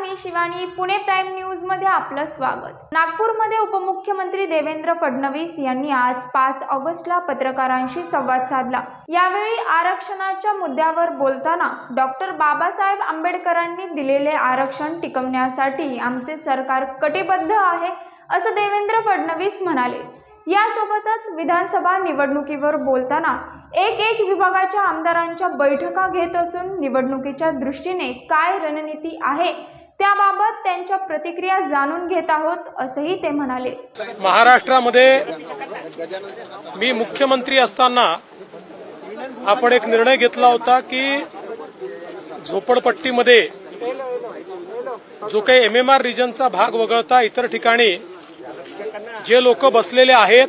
मी Shivani. Pune prime न्यूजमध्ये आपलं स्वागत. नागपूरमध्ये उपमुख्यमंत्री देवेंद्र फडणवीस यांनी आज पाच ऑगस्टला पत्रकारांशी संवाद साधला. यावेळी आरक्षणाच्या मुद्द्यावर बोलताना डॉक्टर बाबासाहेब आंबेडकरांनी दिलेले आरक्षण टिकवण्यासाठी आमचे सरकार कटिबद्ध आहे असं देवेंद्र फडणवीस म्हणाले. यासोबतच विधानसभा निवडणुकीवर बोलताना एक एक विभागाच्या आमदारांच्या बैठका घेत असून निवडणुकीच्या दृष्टीने काय रणनीती आहे त्याबाबत त्यांच्या प्रतिक्रिया जाणून घेत आहोत असंही ते म्हणाले. महाराष्ट्रामध्ये मी मुख्यमंत्री असताना आपण एक निर्णय घेतला होता की झोपडपट्टीमध्ये जो काही एम एम आर रिजनचा भाग वगळता इतर ठिकाणी जे लोक बसलेले आहेत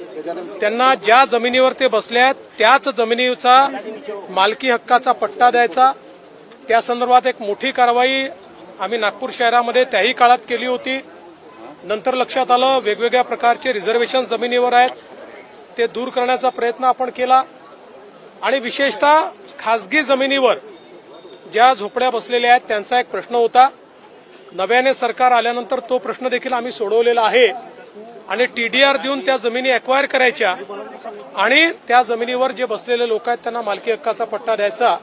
त्यांना ज्या जमिनीवर ते बसले आहेत त्याच जमिनीचा मालकी हक्काचा पट्टा द्यायचा. त्या संदर्भात एक मोठी कारवाई आम्ही नागपूर शहरामध्ये त्याही काळात केली होती. नंतर लक्षात आलं वेगवेगळ्या प्रकारचे रिझर्वेशन जमिनीवर आहेत. ते दूर करण्याचा प्रयत्न आपण केला. आणि विशेषतः खासगी जमिनीवर ज्या झोपड्या बसलेल्या आहेत त्यांचा एक प्रश्न होता. नव्याने सरकार आल्यानंतर तो प्रश्न देखील आम्ही सोडवलेला आहे. आणि टीडीआर देऊन त्या जमिनी अक्वायर करायच्या आणि त्या जमिनीवर जे बसलेले लोक आहेत त्यांना मालकी हक्काचा पट्टा द्यायचा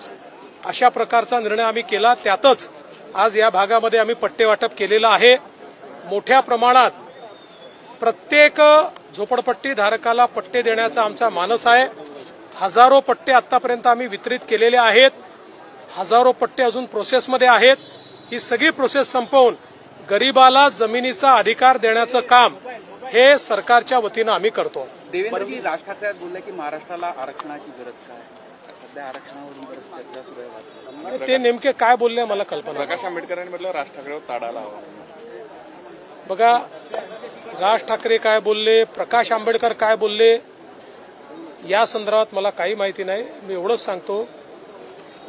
अशा प्रकारचा निर्णय आम्ही केला. त्यातच आज या भागामध्ये आम्ही पट्टे वाटप केलेलं आहे. मोठ्या प्रमाणात प्रत्येक झोपडपट्टी धारकाला पट्टे देण्याचा आमचा मानस आहे. हजारो पट्टे आतापर्यंत आम्ही वितरित केलेले आहेत. हजारो पट्टे अजून प्रोसेसमध्ये आहेत. ही सगळी प्रोसेस संपवून गरीबाला जमिनीचा अधिकार देण्याचं काम हे सरकारच्या वतीनं आम्ही करतो. देवेंद्रजी राज ठाकरे बोलले की महाराष्ट्राला आरक्षणाची गरज काय? सध्या आरक्षणावरून बरीच चर्चा सुरू आहे वाटतं. ते नेमके काय बोलले मला कल्पना नाही. प्रकाश आंबेडकरांनी म्हटलं राज ठाकरेवर ताडाला हवा बघा राज ठाकरे काय बोलले प्रकाश आंबेडकर काय बोलले या संदर्भात मला काही माहिती नाही मी एवढंच सांगतो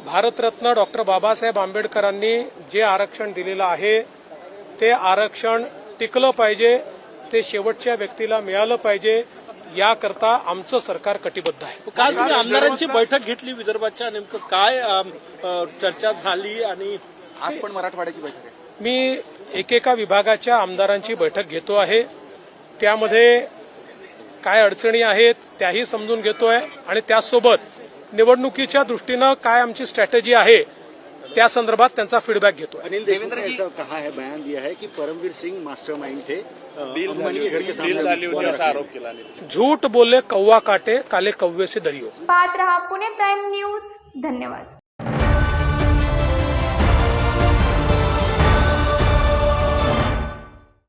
भारतरत्न डॉक्टर बाबासाहेब आंबेडकरांनी जे आरक्षण दिलेलं आहे ते आरक्षण टिकलं पाहिजे ते शेवटच्या व्यक्तीला मिळालं पाहिजे याकरता आमचं सरकार कटिबद्ध आहे. काल तुम्ही आमदारांची बैठक घेतली विदर्भाच्या नेमकं काय चर्चा झाली आणि आज पण मराठवाड्याची बैठक आहे. मी एकेका विभागाच्या आमदारांची बैठक घेतो आहे. त्यामध्ये काय अडचणी आहेत त्याही समजून घेतोय आणि त्याचसोबत निवडणुकीच्या दृष्टीनं काय आमची स्ट्रॅटेजी आहे त्या संदर्भात त्यांचा फीडबॅक घेतो अनिल देशमुख ने ऐसा कहा है बयान दिया है कि परमवीर सिंह मास्टरमाइंड थे रखने आरोप केला आणि झूठ बोले कौवा काटे काले कौवे से दरियो. पाहत रहा पुणे प्राईम न्यूज. धन्यवाद.